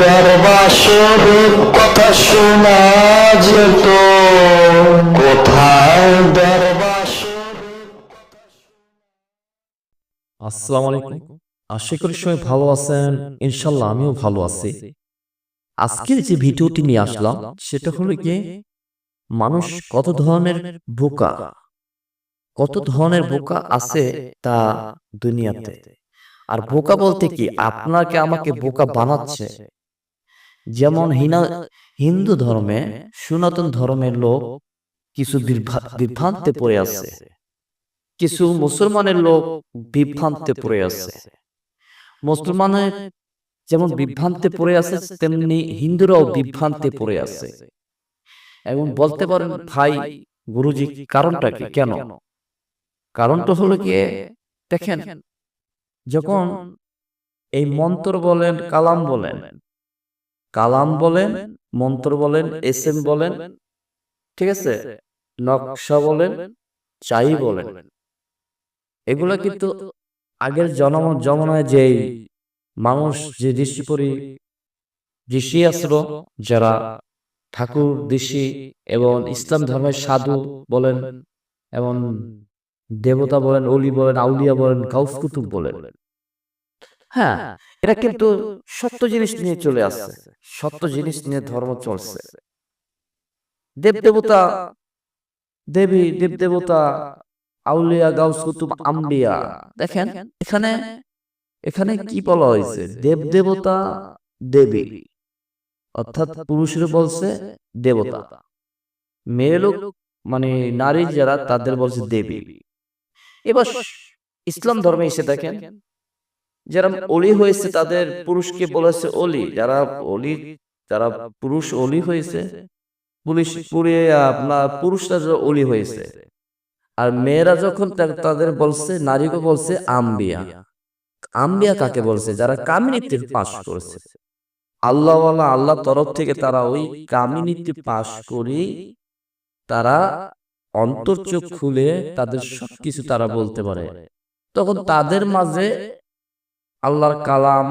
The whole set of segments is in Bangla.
দরবাসর আলাইকুম। আশা করি ভালো আছেন। ইনশাল্লাহ আমিও ভালো আছি। আজকের যে ভিডিওটি নিয়ে আসলাম, সেটা হলো গিয়ে মানুষ কত ধরনের বোকা, কত ধরনের বোকা আছে তা দুনিয়াতে। আর বোকা বলতে কি আপনাকে আমাকে বোকা বানাচ্ছে। যেমন হিনা হিন্দু ধর্মে সনাতন ধর্মের লোক কিছু বিভ্রান্তে পড়ে আছে। কিছু মুসলমানের লোক বিভ্রান্তে পড়ে আছে। মুসলমানের যেমন বিভ্রান্তে পড়ে আছে তেমনি হিন্দুরাও বিভ্রান্তে পড়ে আছে। এবং বলতে পারেন ভাই গুরুজি কারণটা কি? কেন? কারণটা হলো গিয়ে দেখেন যখন এই মন্ত্র বলেন কালাম বলেন। কালাম বলেন মন্ত্র বলেন এস এম বলেন ঠিক আছে? নকশা বলেন চাই বলেন। এগুলো কিন্তু আগের জনম জমানায় যে মানুষ যে ঋষি পরি ঋষি আসলো যারা ঠাকুর ঋষি এবং ইসলাম ধর্মের সাধু বলেন। এবং দেবতা বলেন, অলি বলেন, আউলিয়া বলেন কাউস কুতুব বলেন। হ্যাঁ এটা কিন্তু সত্য জিনিস নিয়ে চলে আসছে। সত্য জিনিস নিয়ে ধর্ম চলছে। দেব দেবতা দেবী দেব দেবতা আউলিয়া, গাউস কুতুব, আম্বিয়া। দেখেন, এখানে এখানে কি বলা হয়েছে? দেব দেবতা দেবী। অর্থাৎ পুরুষের বলছে দেবতা। মেয়ে লোক মানে নারী যারা, তাদের বলছে দেবী। এবার ইসলাম ধর্মে এসে দেখেন যারা অলি হয়েছে তাদের পুরুষকে বলেছে অলি। যারা অলি যারা পুরুষ অলি হয়েছে পুলিশ পুরে আপনার পুরুষরা যারা অলি হয়েছে। আর মেয়েরা যখন তাদের বলছে নারীকে বলছে আম্বিয়া। আম্বিয়া। কাকে বলছে? যারা কামিনীতে পাশ করেছে। আল্লাহ আল্লাহ তরফ থেকে তারা ওই কামিনীতে পাশ করি তারা অন্তর্চোখ খুলে তাদের সবকিছু তারা বলতে পারে। তখন তাদের মাঝে আল্লাহর কালাম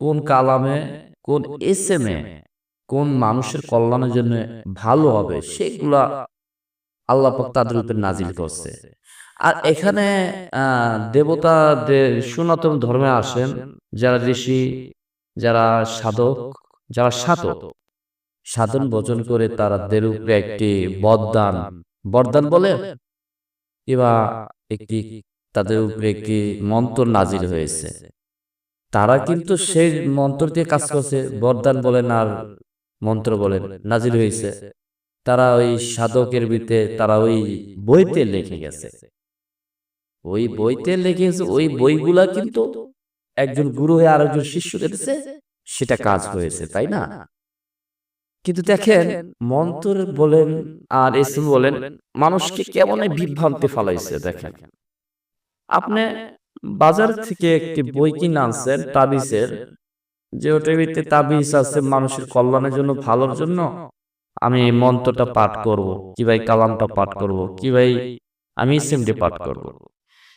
কোন কালামে, কোন এসএমে কোন মানুষের কল্যাণের জন্য ভালো হবে, সেগুলা আল্লাহ তাদের উপর নাজিল করছে। আর এখানে দেবতাদের সনাতন ধর্মে আসেন যারা ঋষি, যারা সাধক যারা সাধক সাধন ভোজন করে তাদের উপরে একটি বরদান বরদান বলে? কিংবা একটি তাদের উপরে একটি মন্ত্র নাজিল হয়েছে। তারা কিন্তু সেই মন্ত্র দিয়ে কাজ করছে বরদান বলেন আর মন্ত্র বলেন নাজিল হয়েছে। তারা ওই সাধকের ভিতরে তারা ওই বইতে লিখে গেছে। ওই বইতে লিখে গেছে ওই বইগুলা কিন্তু একজন গুরু হয়ে আরেকজন শিষ্য দিছে সেটা কাজ হয়েছে তাই না? কিন্তু দেখেন মন্ত্র বলেন আর এসএম বলেন মানুষকে কেমন বিভ্রান্তি ফালাইছে দেখেন। আপনি বাজার থেকে একটি বই কিনে আনছেন তাবিজের। যে ওটার ভিতরে তাবিজ আছে মানুষের কল্যাণের জন্য ভালোর জন্য আমি এই মন্ত্রটা পাঠ করব। কি ভাই কালামটা পাঠ করব? কি ভাই আমি সিমটি পাঠ করব?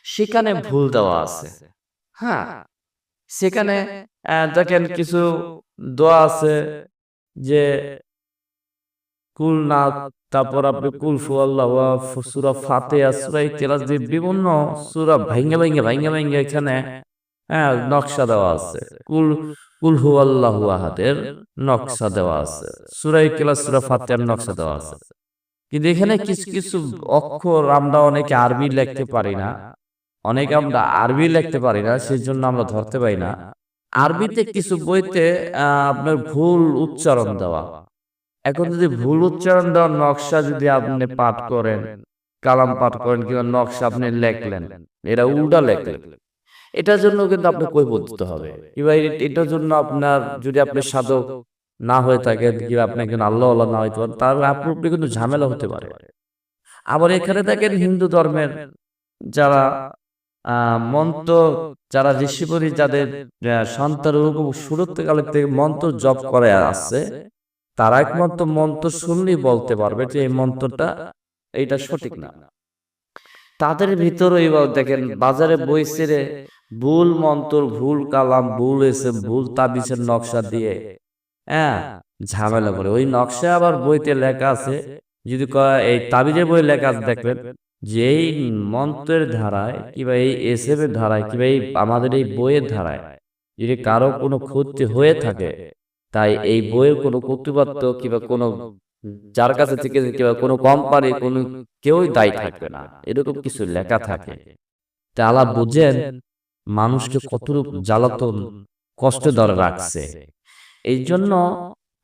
সেখানে ভুল দেওয়া আছে। হ্যাঁ সেখানে আহ, দেখেন কিছু দোয়া আছে। যে কুল না তারপর আপনি কুল ফু আল্লাহ সুরা ফাতে বিভিন্ন সুরা ভাঙ্গে ভাঙ্গে ভাঙ্গে ভাঙ্গে এখানে হ্যাঁ নকশা দেওয়া আছে। কুল কুল হু আল্লাহ আহাদের নকশা দেওয়া আছে। সুরা ফাতেহার নকশা দেওয়া আছে। কিন্তু এখানে কিছু কিছু অক্ষর আমরা অনেকে আরবি লিখতে পারি না। অনেকে আমরা আরবি লিখতে পারি না সেই জন্য আমরা ধরতে পারি না। আরবিতে কিছু বইতে আপনার ভুল উচ্চারণ দেওয়া। এখন যদি ভুল উচ্চারণ দেওয়ার নকশা যদি আপনি পাঠ করেন, কালাম পাঠ করেন কিংবা নকশা আপনি লেখলেন, এটা উল্টা লেখলেন। এটার জন্য কিন্তু আপনি কই দিতে হবে। কিংবা এটার জন্য আপনার যদি আপনি সাধক না হয়ে থাকেন, কিংবা আপনি একজন আল্লাহ আল্লাহ না হইতে পারেন, তাহলে আপনার উপরে কিন্তু ঝামেলা হতে পারে। আবার এখানে দেখেন হিন্দু ধর্মের যারা মন্ত্র যারা ঋষিপরি যাদের থেকে মন্ত্র জপ করে তারা একমাত্র মন্ত্র শুনলেই বলতে পারবে যে এই মন্ত্রটা এইটা সঠিক না। তাদের ভিতরেই বা দেখেন, বাজারে বই ছেড়ে ভুল মন্ত্র, ভুল কালাম, ভুল এসে ভুল তাবিজের নকশা দিয়ে হ্যাঁ ঝামেলা করে। ওই নকশা আবার বইতে লেখা আছে, যদি এই তাবিজের বই লেখা আছে, দেখবেন যে এই মন্ত্রের ধারায় কিংবা এই এসএফ এর ধারায় কিংবা এই আমাদের এই বইয়ের ধারায় যদি কারও কোনো ক্ষতি হয়ে থাকে, তাই এই বইয়ের কোনো কর্তৃপক্ষ কিংবা কোনো যার কাছে থেকে কিংবা কোনো কোম্পানি কোনো কেউই দায়ী থাকবে না। এরকম কিছু লেখা থাকে। তা আল্লাহ বুঝেন, মানুষকে কতরূপ জ্বালাতন কষ্ট ধরে রাখছে। এই জন্য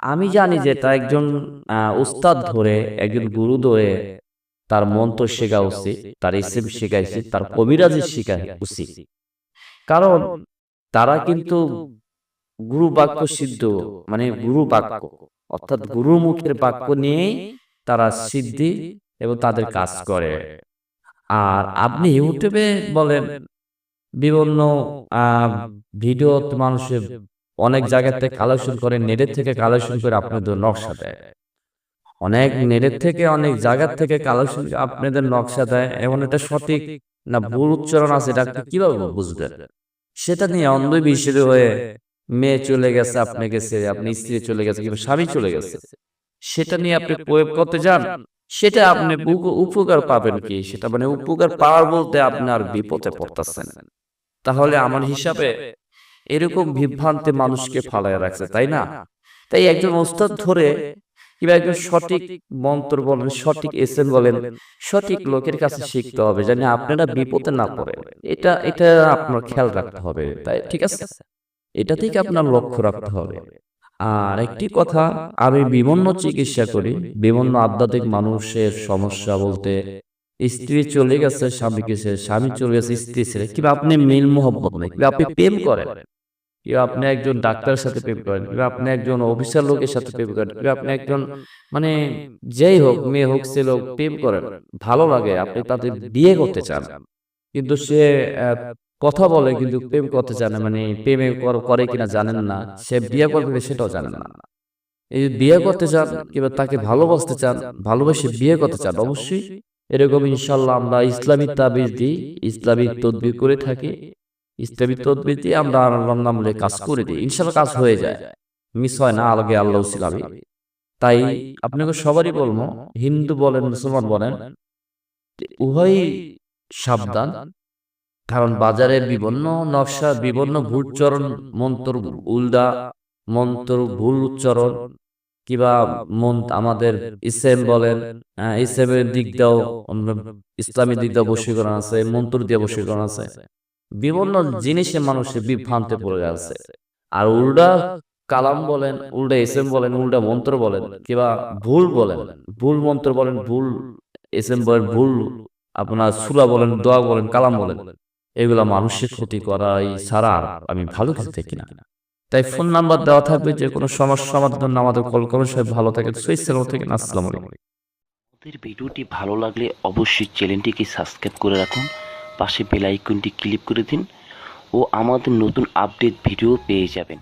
আমি জানি যে তার একজন উস্তাদ ধরে, একজন গুরু ধরে তার মন্ত্র শেখা উচিত, তার ইসেম শেখা উচিত, তার কবিরাজি শেখা উচিত। কারণ তারা কিন্তু গুরু বাক্য সিদ্ধ মানে গুরু বাক্য, অর্থাৎ গুরু মুখের বাক্য নিয়ে তারা সিদ্ধি এবং তাদের কাজ করে। আর আপনি ইউটিউবে বলেন, বিভিন্ন ভিডিও মানুষের অনেক জায়গা থেকে কালেকশন করে, নেটের থেকে কালেকশন করে আপনাদের নকশা দেয়। অনেক নেটের থেকে অনেক জায়গার থেকে কালেকশন আপনাদের নকশা দেয়। এবং এটা সঠিক না ভুল উচ্চারণ আছে এটা আপনি কীভাবে বুঝবেন? সেটা নিয়ে অন্ধবিশ্বাসী হয়ে মেয়ে চলে গেছে আপনি গেছে আপনি স্ত্রী চলে গেছে কিংবা স্বামী চলে গেছে। সেটা নিয়ে আপনি প্রয়োগ করতে যান সেটা আপনি উপকার পাবেন কি? সেটা মানে উপকার পাওয়ার বলতে আপনার বিপদে পড়তেছেন। তাহলে আমার হিসাবে এরকম বিভ্রান্তি মানুষকে ফালায় রাখছে তাই না তাই একজন ওস্তাদ ধরে কিংবা একজন সঠিক মন্ত্র বলেন, সঠিক এসেন বলেন, সঠিক লোকের কাছে শিখতে হবে যেন আপনারা বিপদে না পড়েন। এটা এটা আপনার খেয়াল রাখতে হবে। তাই ঠিক আছে? এটা থেকে আপনার লক্ষ্য রাখতে হবে। আর একটি কথা, আমি বিভিন্ন চিকিৎসা করি। বিভিন্ন আধ্যাত্মিক মানুষের সমস্যা বলতে, স্ত্রী চলে গেছে স্বামী গেছে স্বামী চলে গেছে, স্ত্রী ছেড়ে কিংবা আপনি মিল মোহব্বত নেই আপনি প্রেম করেন। কিংবা আপনি একজন ডাক্তারের সাথে প্রেম করেন, কিংবা আপনি একজন অফিসার লোকের সাথে প্রেম করেন, কিংবা আপনি একজন মানে যেই হোক, মেয়ে হোক ছেলে হোক প্রেম করেন, ভালো লাগে, আপনি তাদের বিয়ে করতে চান। কিন্তু সে কথা বলে কিন্তু প্রেম করতে চান মানে প্রেমে করে কিনা জানেন না, সে বিয়ে করবে সেটাও জানেন না। এই বিয়ে করতে চান, কিংবা তাকে ভালোবাসতে চান, ভালোবেসে বিয়ে করতে চান, অবশ্যই এরকম ইনশাল্লাহ আমরা ইসলামিক তাবিজ দিই ইসলামিক তদবির করে থাকি। তদবির দিয়ে আমরা আল্লাহর নাম বলে কাজ করে দিই। ইনশাল্লাহ কাজ হয়ে যায়। মিস হয় না আলগে আল্লাহ ইসলামী তাই আপনাকে সবারই বলব হিন্দু বলেন মুসলমান বলেন উভয়ই সাবধান। কারণ বাজারে বিভিন্ন নকশা বিভিন্ন ভুলচরণ মন্ত্র উল্ডা মন্ত্র ভুল উচ্চারণ কিবা মন আমাদের ইসেম বলেন আহ, ইসেমের দিক দিয়েও আমরা ইসলামী দিক দিয়ে বশীকরণ আছে মন্ত্র দিয়ে বশীকরণ আছে। বিভিন্ন জিনিসে মানুষের বিভ্রান্তে পড়ে আছে। আর উল্টা কালাম বলেন উল্টা এসএম বলেন উল্টা মন্ত্র বলেন কিবা ভুল বলেন ভুল মন্ত্র বলেন ভুল এসএম বলেন ভুল আপনার সুলা বলেন দোয়া বলেন কালাম বলেন এগুলা মানুষের ক্ষতি করাই ছাড়া আর আমি ভালো কিছু দেখি না। তাই ফোন নাম্বার দেওয়া থাকবে যে কোনো সমস্যা সমাধানের জন্য আমাদের কল করুন সবাই ভালো থাকেন। সুইচ থেকে আসসালামু আলাইকুম। আমাদের ভিডিওটি ভালো লাগলে অবশ্যই চ্যানেলটিকে সাবস্ক্রাইব করে রাখুন পাশে বেল আইকনটি ক্লিক করে দিন ও আমাদের নতুন আপডেট ভিডিও পেয়ে যাবেন।